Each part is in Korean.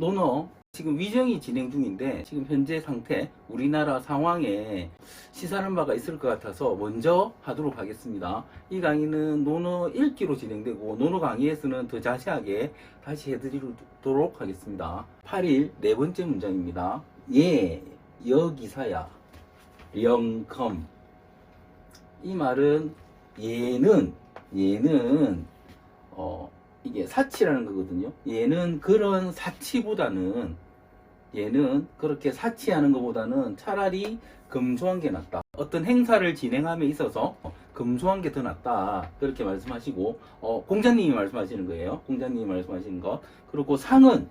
논어 지금 위정이 진행 중인데 지금 현재 상태 우리나라 상황에 시사하는 바가 있을 것 같아서 먼저 하도록 하겠습니다. 이 강의는 논어 읽기로 진행되고 논어 강의에서는 더 자세하게 다시 해드리도록 하겠습니다. 8일 네 번째 문장입니다. 예, 여기사야, 영컴. 이 말은 얘는 얘는 어 이게 사치라는 거거든요. 얘는 그런 사치보다는 얘는 그렇게 사치하는 것보다는 차라리 금소한 게 낫다. 어떤 행사를 진행함에 있어서 금소한 게 더 낫다. 그렇게 말씀하시고 어, 공자님이 말씀하시는 거예요. 공자님이 말씀하시는 것. 그리고 상은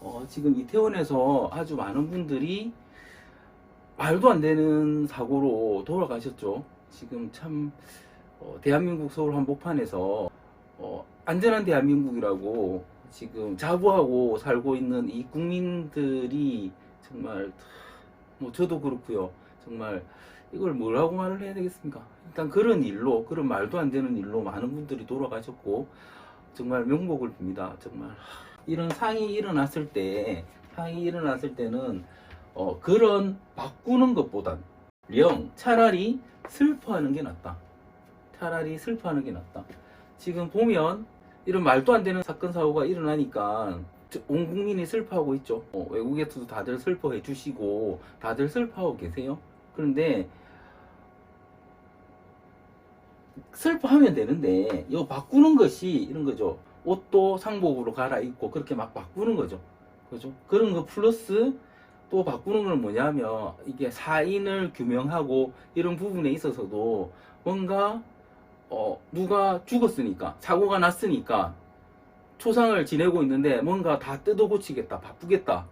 어, 지금 이태원에서 아주 많은 분들이 말도 안 되는 사고로 돌아가셨죠. 지금 참 어, 대한민국 서울 한복판에서 어, 안전한 대한민국이라고 지금 자부하고 살고 있는 이 국민들이 정말 뭐 저도 그렇고요. 정말 이걸 뭐라고 말을 해야 되겠습니까? 일단 그런 일로 그런 말도 안 되는 일로 많은 분들이 돌아가셨고 정말 명복을 빕니다. 정말 이런 상이 일어났을 때 상이 일어났을 때는 어, 그런 바꾸는 것보단 령 차라리 슬퍼하는 게 낫다. 차라리 슬퍼하는 게 낫다. 지금 보면 이런 말도 안 되는 사건 사고가 일어나니까 저- 온 국민이 슬퍼하고 있죠. 어, 외국에서도 다들 슬퍼해 주시고 다들 슬퍼하고 계세요. 그런데 슬퍼하면 되는데 이거 바꾸는 것이 이런 거죠. 옷도 상복으로 갈아입고 그렇게 막 바꾸는 거죠. 그죠? 그런 거 플러스 또 바꾸는 건 뭐냐면 이게 사인을 규명하고 이런 부분에 있어서도 뭔가 어, 누가 죽었으니까, 사고가 났으니까, 초상을 지내고 있는데 뭔가 다 뜯어 고치겠다, 바쁘겠다.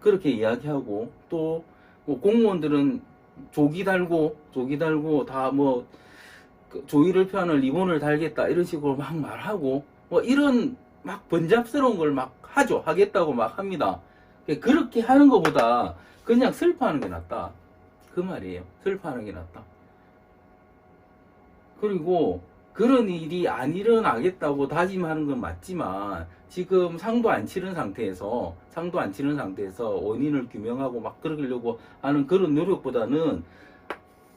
그렇게 이야기하고, 또, 뭐 공무원들은 조기 달고, 조기 달고, 다 뭐, 그 조의를 표하는 리본을 달겠다, 이런 식으로 막 말하고, 뭐 이런 막 번잡스러운 걸 막 하죠. 하겠다고 막 합니다. 그렇게 하는 것보다 그냥 슬퍼하는 게 낫다. 그 말이에요. 슬퍼하는 게 낫다. 그리고 그런 일이 안 일어나겠다고 다짐하는 건 맞지만 지금 상도 안 치른 상태에서 상도 안 치른 상태에서 원인을 규명하고 막 그러려고 하는 그런 노력보다는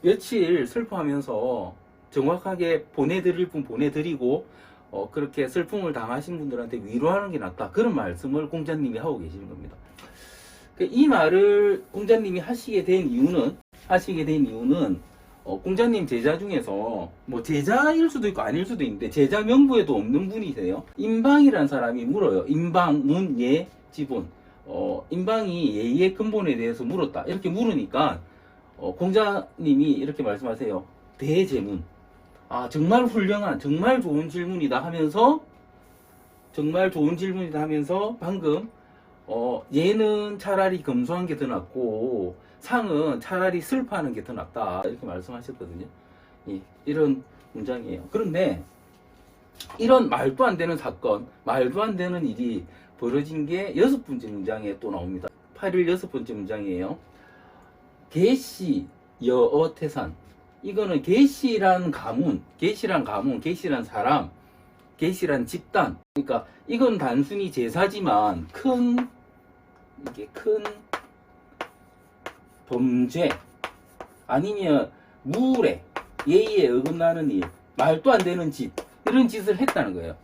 며칠 슬퍼하면서 정확하게 보내드릴 분 보내드리고 어, 그렇게 슬픔을 당하신 분들한테 위로하는 게 낫다 그런 말씀을 공자님이 하고 계시는 겁니다. 그이 말을 공자님이 하시게 된 이유는 하시게 된 이유는 어, 공자님 제자 중에서 뭐 제자일 수도 있고 아닐 수도 있는데 제자 명부에도 없는 분이세요. 임방이라는 사람이 물어요. 임방, 문, 예, 지분. 어, 임방이 예의 근본에 대해서 물었다. 이렇게 물으니까 어, 공자님이 이렇게 말씀하세요. 대제문. 아 정말 훌륭한, 정말 좋은 질문이다 하면서 정말 좋은 질문이다 하면서 방금 어, 얘는 차라리 검소한 게 더 낫고 상은 차라리 슬퍼하는 게 더 낫다 이렇게 말씀하셨거든요. 예, 이런 문장이에요. 그런데 이런 말도 안 되는 사건, 말도 안 되는 일이 벌어진 게 여섯 번째 문장에 또 나옵니다. 8일 여섯 번째 문장이에요. 개시 여어 태산. 이거는 개시란 가문, 개시란 가문, 개시란 사람, 개시란 집단. 그러니까 이건 단순히 제사지만 큰 이게 큰 범죄 아니면 무례 예의에 어긋나는 일 말도 안 되는 짓 이런 짓을 했다는 거예요.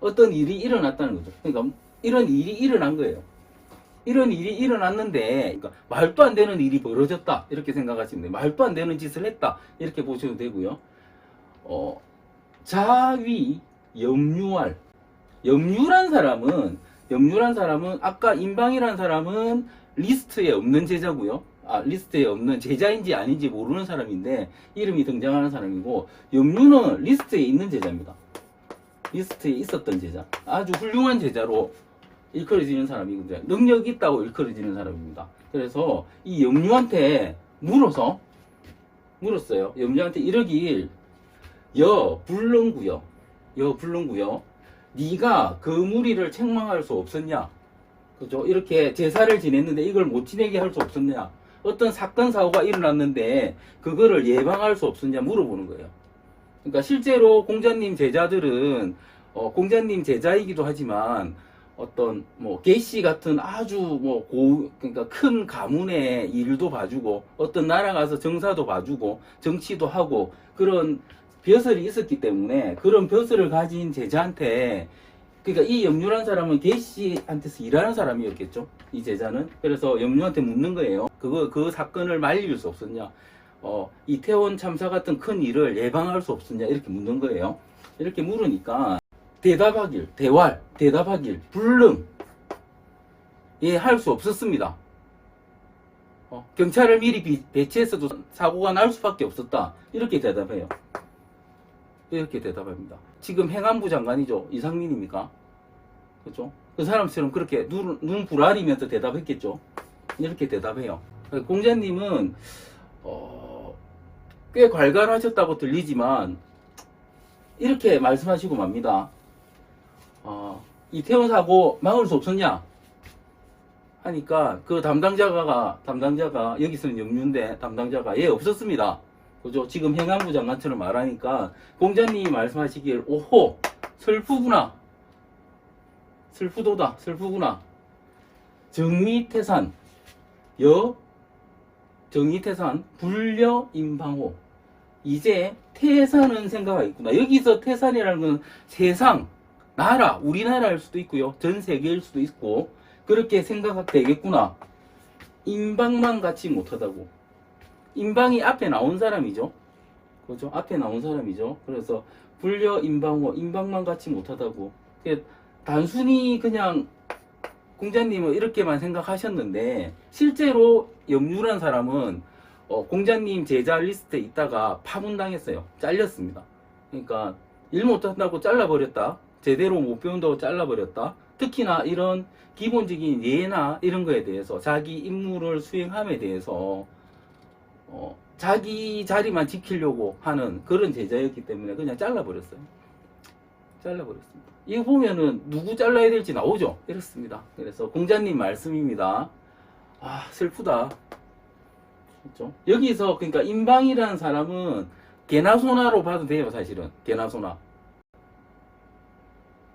어떤 일이 일어났다는 거죠. 그러니까 이런 일이 일어난 거예요. 이런 일이 일어났는데 그러니까 말도 안 되는 일이 벌어졌다 이렇게 생각하시면 돼요. 말도 안 되는 짓을 했다 이렇게 보셔도 되고요. 어, 자위 염유할 염유란 사람은 염유란 사람은 아까 임방이란 사람은 리스트에 없는 제자고요. 아 리스트에 없는 제자인지 아닌지 모르는 사람인데 이름이 등장하는 사람이고 염유는 리스트에 있는 제자입니다. 리스트에 있었던 제자. 아주 훌륭한 제자로 일컬어지는 사람이거든요. 능력 있다고 일컬어지는 사람입니다. 그래서 이 염유한테 물어서 물었어요. 염유한테 이러길 여 불능구여 여 불능구여 네가 그 무리를 책망할 수 없었냐? 그죠? 이렇게 제사를 지냈는데 이걸 못 지내게 할 수 없었냐? 어떤 사건 사고가 일어났는데 그거를 예방할 수 없었냐 물어보는 거예요. 그러니까 실제로 공자님 제자들은 어, 공자님 제자이기도 하지만 어떤 뭐 게시 같은 아주 뭐 고 그러니까 큰 가문의 일도 봐주고 어떤 나라 가서 정사도 봐주고 정치도 하고 그런 벼슬이 있었기 때문에 그런 벼슬을 가진 제자한테 그러니까 이 염류란 사람은 게시한테서 일하는 사람이었겠죠 이 제자는 그래서 염류한테 묻는 거예요 그거 그 사건을 말릴 수 없었냐 어 이태원 참사 같은 큰 일을 예방할 수 없었냐 이렇게 묻는 거예요 이렇게 물으니까 대답하길, 대활, 대답하길, 불능. 예, 할 수 없었습니다. 어, 경찰을 미리 비- 배치했어도 사고가 날 수밖에 없었다. 이렇게 대답해요. 이렇게 대답합니다. 지금 행안부 장관이죠. 이상민입니까? 그죠? 그 사람처럼 그렇게 눈, 눈 부라리면서 대답했겠죠. 이렇게 대답해요. 공자님은, 어, 꽤 괄괄하셨다고 들리지만, 이렇게 말씀하시고 맙니다. 어, 이태원 사고 막을 수 없었냐? 하니까 그 담당자가 담당자가 여기서는 영유인데 담당자가 예 없었습니다. 그죠? 지금 행안부 장관처럼 말하니까 공자님이 말씀하시길 오호 슬프구나 슬프도다 슬프구나 정미태산 여 정미태산 불려 임방호 이제 태산은 생각가 있구나. 여기서 태산이라는 건 세상, 나라, 우리나라일 수도 있고요. 전 세계일 수도 있고 그렇게 생각되겠구나. 인방만 같이 못하다고. 인방이 앞에 나온 사람이죠. 그죠? 앞에 나온 사람이죠. 그래서 불려 인방호, 인방만 같이 못하다고. 단순히 그냥 공자님은 이렇게만 생각하셨는데 실제로 염유란 사람은 어, 공자님 제자 리스트에 있다가 파문당했어요. 잘렸습니다. 그러니까 일 못한다고 잘라버렸다. 제대로 못 배운다고 잘라버렸다. 특히나 이런 기본적인 예나 이런 거에 대해서 자기 임무를 수행함에 대해서 어, 자기 자리만 지키려고 하는 그런 제자였기 때문에 그냥 잘라버렸어요. 잘라버렸습니다. 이거 보면은 누구 잘라야 될지 나오죠. 이렇습니다. 그래서 공자님 말씀입니다. 아 슬프다. 그렇죠? 여기서 그러니까 임방이라는 사람은 개나 소나로 봐도 돼요, 사실은. 개나 소나.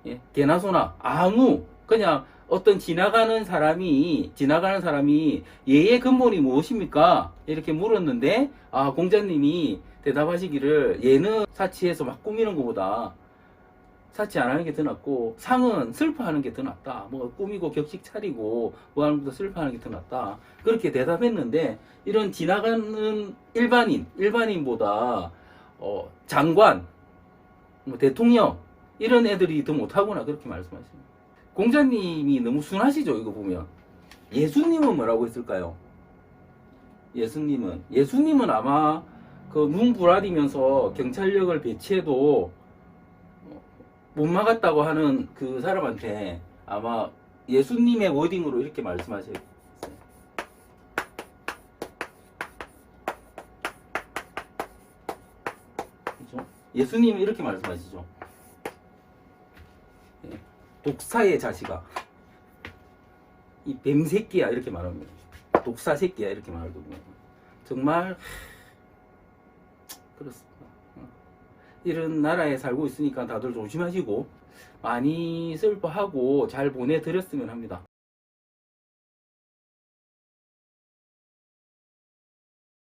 예, 개나 소나. 아무 그냥 어떤 지나가는 사람이 지나가는 사람이 예의 근본이 무엇입니까? 이렇게 물었는데 아 공자님이 대답하시기를 예는 사치해서 막 꾸미는 것보다 사치 안 하는 게 더 낫고 상은 슬퍼하는 게 더 낫다. 뭐 꾸미고 격식 차리고 뭐 하는 것보다 슬퍼하는 게 더 낫다. 그렇게 대답했는데 이런 지나가는 일반인, 일반인보다 어, 장관, 뭐 대통령 이런 애들이 더 못하구나 그렇게 말씀하십니다. 공자님이 너무 순하시죠 이거 보면. 예수님은 뭐라고 했을까요? 예수님은 예수님은 아마 그 눈 부라리면서 경찰력을 배치해도 못 막았다고 하는 그 사람한테 아마 예수님의 워딩으로 이렇게. 그죠? 예수님이 이렇게 말씀하시죠. 예. 독사의 자식아. 이 뱀새끼야 이렇게 말합니다. 독사 새끼야 이렇게 말하거든요. 정말 그렇습니다. 어. 이런 나라에 살고 있으니까 다들 조심하시고 많이 슬퍼하고 잘 보내드렸으면 합니다.